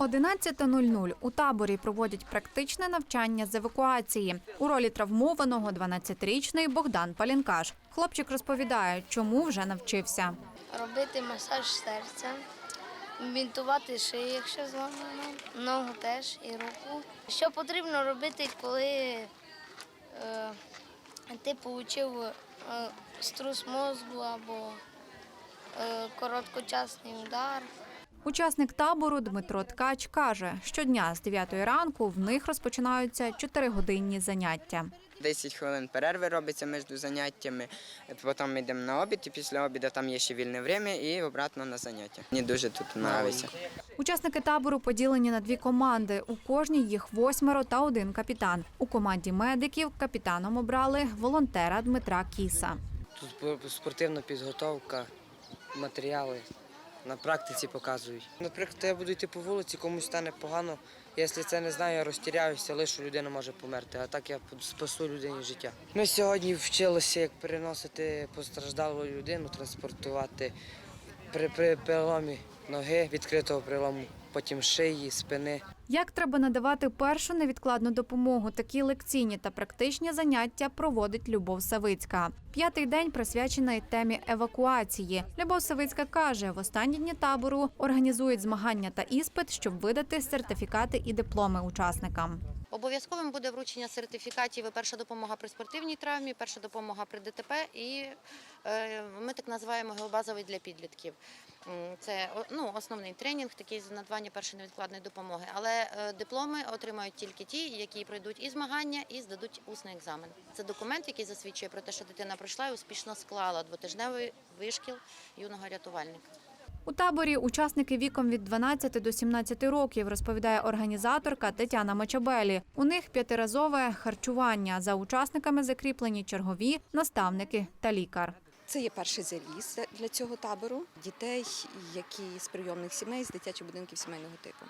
11.00 у таборі проводять практичне навчання з евакуації. У ролі травмованого 12-річний Богдан Палінкаш. Хлопчик розповідає, чому вже навчився. робити масаж серця, бінтувати шию, якщо зламано, ногу теж і руку. Що потрібно робити, коли е, ти отримав е, струс мозку або е, короткочасний удар. Учасник табору Дмитро Ткач каже, щодня з 9 ранку в них розпочинаються 4-годинні заняття. 10 хвилин перерви робиться між заняттями, потім ми йдемо на обід, і після обіду там є ще вільне время і обратно на заняття. Мені дуже тут подобається. Учасники табору поділені на дві команди. У кожній їх восьмеро та один капітан. У команді медиків капітаном обрали волонтера Дмитра Кіса. Тут спортивна підготовка, матеріали на практиці показують. Наприклад, я буду йти по вулиці, комусь стане погано. Якщо це не знаю, я розтіряюся, лишу людина може померти, а так я спасу людині життя. Ми сьогодні вчилися, як переносити постраждалу людину, транспортувати при, при переломі ноги, відкритого перелому, потім шиї, спини. Як треба надавати першу невідкладну допомогу? Такі лекційні та практичні заняття проводить Любов Савицька. П'ятий день присвячений темі евакуації. Любов Савицька каже, в останні дні табору організують змагання та іспит, щоб видати сертифікати і дипломи учасникам. Обов'язковим буде вручення сертифікатів перша допомога при спортивній травмі, перша допомога при ДТП і е, ми так називаємо геобазовий для підлітків. Це ну, основний тренінг, такий з надавання першої невідкладної допомоги. Але е, дипломи отримають тільки ті, які пройдуть і змагання, і здадуть усний екзамен. Це документ, який засвідчує про те, що дитина пройшла і успішно склала двотижневий вишкіл юного рятувальника. У таборі учасники віком від 12 до 17 років, розповідає організаторка Тетяна Мачабелі. У них п'ятиразове харчування. За учасниками закріплені чергові, наставники та лікар. Це є перший заліз для цього табору дітей, які з прийомних сімей, з дитячих будинків сімейного типу.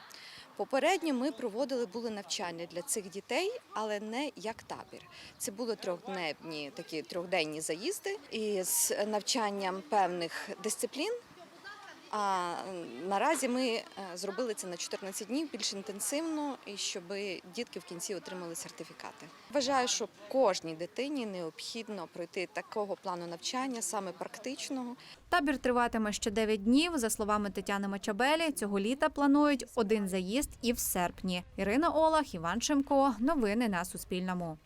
Попередньо ми проводили були навчання для цих дітей, але не як табір. Це були трьохдневні такі трьохденні заїзди із навчанням певних дисциплін. А наразі ми е, зробили це на 14 днів більш інтенсивно, і щоб дітки в кінці отримали сертифікати. Вважаю, що кожній дитині необхідно пройти такого плану навчання, саме практичного. Табір триватиме ще 9 днів. За словами Тетяни Мачабелі, цього літа планують один заїзд і в серпні. Ірина Олах, Іван Шимко. Новини на Суспільному.